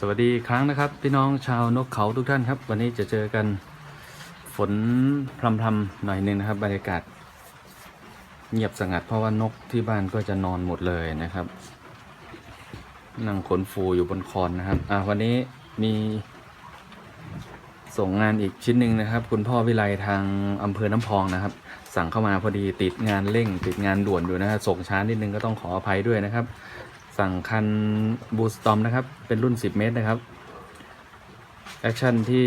สวัสดีครั้งนะครับ พี่น้องชาวนกเขาทุกท่านครับ วันนี้จะเจอกันฝนพรำๆหน่อยหนึงนะครับ บรรยากาศ เงียบสงัดเพราะว่านกที่บ้านก็จะนอนหมดเลยนะครับ นั่งขนฟูอยู่บนคอนนะครับอะวันนี้มีส่งงานอีกชิ้นหนึ่งนะครับ คุณพ่อวิไลทางอำเภอน้ำพองนะครับ สั่งเข้ามาพอดีติดงานเร่ง ติดงานด่วนอยู่นะฮะส่งช้านิดนึงก็ต้องขออภัยด้วยนะครับ สั่งคันบูสตอมนะครับ เป็นรุ่น 10 เมตรนะครับ แอคชั่นที่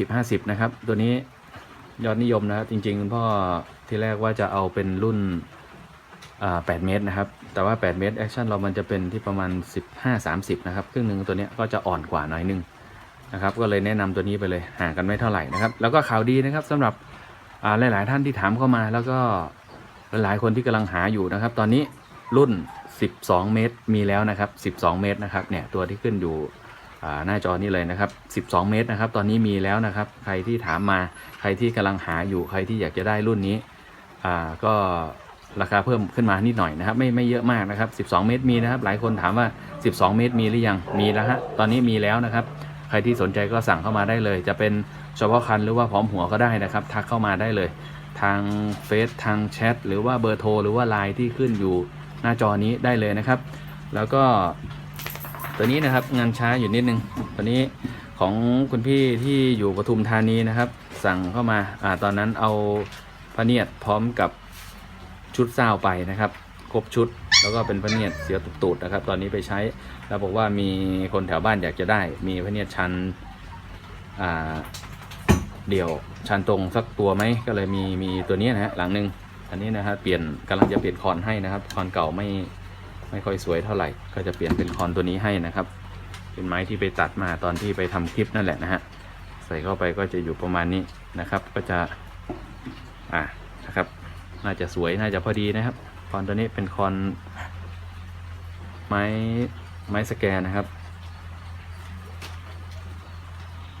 30-50 นะครับ ตัวนี้ยอดนิยมนะครับ จริงๆคุณพ่อที่แรกว่าจะเอาเป็นรุ่น8เมตรนะครับ แต่ว่า 8 เมตรแอคชั่นเรามันจะเป็นที่ประมาณ 15-30 นะครับ ครึ่งหนึ่งตัวนี้ก็จะอ่อนกว่าหน่อยหนึงนะครับ ก็เลยแนะนำตัวนี้ไปเลย ห่างกันไม่เท่าไหร่นะครับ แล้วก็ข่าวดีนะครับสำหรับหลาย ๆ ท่านที่ถามเข้ามา แล้วก็หลายๆคนที่กำลังหาอยู่นะครับ ตอนนี้รุ่น 12 เมตรมีแล้วนะครับ 12 เมตรนะครับเนี่ยตัวที่ขึ้นอยู่หน้าจอนี้เลยนะครับ 12 เมตรนะครับ ตอนนี้มีแล้วนะครับ ใครที่ถามมาใครที่กำลังหาอยู่ใครที่อยากจะได้รุ่นนี้ก็ราคาเพิ่มขึ้นมานิดหน่อยนะครับ ไม่ไม่เยอะมากนะครับ 12 เมตรมีนะครับ หลายคนถามว่า 12 เมตรมีหรือยังมีแล้วฮะตอนนี้มีแล้วนะครับ ใครที่สนใจก็สั่งเข้ามาได้เลย จะเป็นเฉพาะคันหรือว่าพร้อมหัวก็ได้นะครับ ทักเข้ามาได้เลย ทางเฟซทางแชทหรือว่าเบอร์โทรหรือว่าไลน์ที่ขึ้นอยู่ หน้าจอนี้ได้เลยนะครับ แล้วก็ตัวนี้นะครับงานช้าอยู่นิดนึงตัวนี้ของคุณพี่ที่อยู่ปทุมธานีนะครับ สั่งเข้ามาอ่าตอนนั้นเอาพระเนียดพร้อมกับชุดเศร้าไปนะครับ ครบชุดแล้วก็เป็นพระเนียดเสียตูดๆนะครับ ตอนนี้ไปใช้แล้วบอกว่ามีคนแถวบ้านอยากจะได้ มีพระเนียดชันอ่าเดี่ยวชันตรงสักตัวไหมก็เลยมีมีตัวนี้นะฮะหลังหนึ่ง อันนี้นะฮะเปลี่ยนกำลังจะเปลี่ยนคอนให้นะครับ คอนเก่าไม่ไม่ค่อยสวยเท่าไหร่ ก็จะเปลี่ยนเป็นคอนตัวนี้ให้นะครับ เป็นไม้ที่ไปตัดมาตอนที่ไปทำคลิปนั่นแหละนะฮะ ใส่เข้าไปก็จะอยู่ประมาณนี้นะครับ ก็จะ อ่านะครับ น่าจะสวย น่าจะพอดีนะครับ คอนตัวนี้เป็นคอนไม้ไม้สแกนนะครับ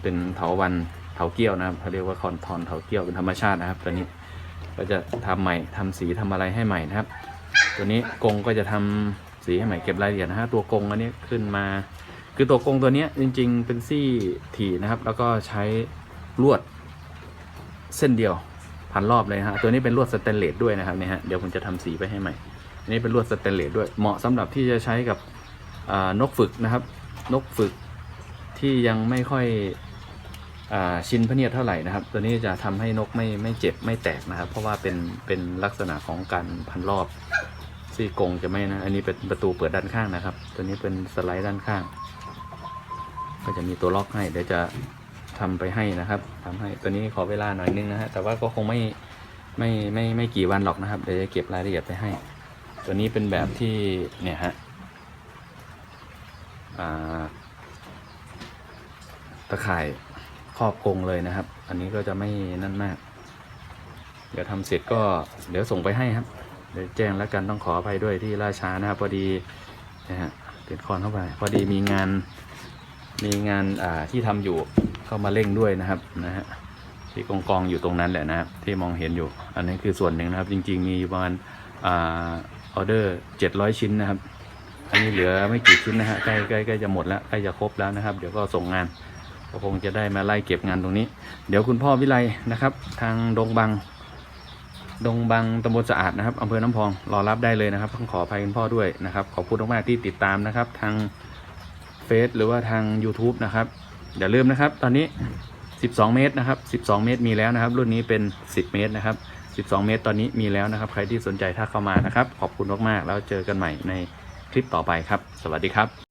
เป็นเถาวันเถาเกี้ยวนะครับเขาเรียกว่าคอนทอนเถาเกี้ยวเป็นธรรมชาตินะครับตัวนี้ ก็จะทำใหม่ทำสีทำอะไรให้ใหม่นะครับ ตัวนี้กงก็จะทำสีให้ใหม่เก็บรายละเอียดนะฮะตัวกงอันนี้ขึ้นมา คือตัวกงตัวนี้จริง ๆ เป็นซี่ถี่นะครับ แล้วก็ใช้ลวดเส้นเดียวพันรอบเลยฮะตัวนี้เป็นลวดสแตนเลสด้วยนะครับเนี่ยฮะเดี๋ยวผมจะทำสีไปให้ใหม่อันนี้เป็นลวดสแตนเลสด้วยเหมาะสำหรับที่จะใช้กับนกฝึกนะครับ นกฝึกที่ยังไม่ค่อย ชิ้นพะเนียดเท่าไหร่นะครับ ตัวนี้จะทำให้นกไม่ไม่เจ็บไม่แตกนะครับ เพราะว่าเป็นเป็นลักษณะของการพันรอบซี่กงจะไม่นะ อันนี้เป็นประตูเปิดด้านข้างนะครับ ตัวนี้เป็นสไลด์ด้านข้าง ก็จะมีตัวล็อกให้เดี๋ยวจะทำไปให้นะครับทำให้ตัวนี้ขอเวลาหน่อยนึงนะฮะแต่ว่าก็คงไม่ไม่ไม่ไม่กี่วันหรอกนะครับเดี๋ยวจะเก็บรายละเอียดไปให้ ตัวนี้เป็นแบบที่เนี่ยฮะอ่าตะข่าย ครอบกรงเลยนะครับ อันนี้ก็จะไม่นั่นมาก เดี๋ยวทำเสร็จก็เดี๋ยวส่งไปให้ครับ เดี๋ยวแจ้งแล้วกันต้องขออภัยด้วยที่ล่าช้านะครับ พอดีนะฮะเปลี่ยนคอนเข้าไป พอดีมีงานมีงานอ่าที่ทำอยู่เข้ามาเร่งด้วยนะครับนะฮะที่กองกองอยู่ตรงนั้นแหละนะครับ ที่มองเห็นอยู่ อันนี้คือส่วนหนึ่งนะครับ จริง ๆ มีประมาณอ่าออเดอร์เจ็ดร้อยชิ้นนะครับ อันนี้เหลือไม่กี่ชิ้นนะฮะใกล้ใกล้ใกล้จะหมดแล้วใกล้จะครบแล้วนะครับ เดี๋ยวก็ส่งงาน ก็คงจะได้มาไล่เก็บงานตรงนี้ เดี๋ยวคุณพ่อวิไลนะครับ ทางดงบัง ดงบังตำบลสะอาดนะครับอำเภอน้ำพองรอรับได้เลยนะครับต้องขออภัยคุณพ่อด้วยนะครับขอบคุณมากๆที่ติดตามนะครับ ทางเฟซหรือว่าทาง YouTube นะครับอย่าลืมนะครับ ตอนนี้ 12 เมตรนะครับ 12 เมตรมีแล้วนะครับ รุ่นนี้เป็น 10 เมตรนะครับ 12 เมตรตอนนี้มีแล้วนะครับ ใครที่สนใจถ้าเข้ามานะครับ ขอบคุณมากๆแล้วเจอกันใหม่ในคลิปต่อไปครับ สวัสดีครับ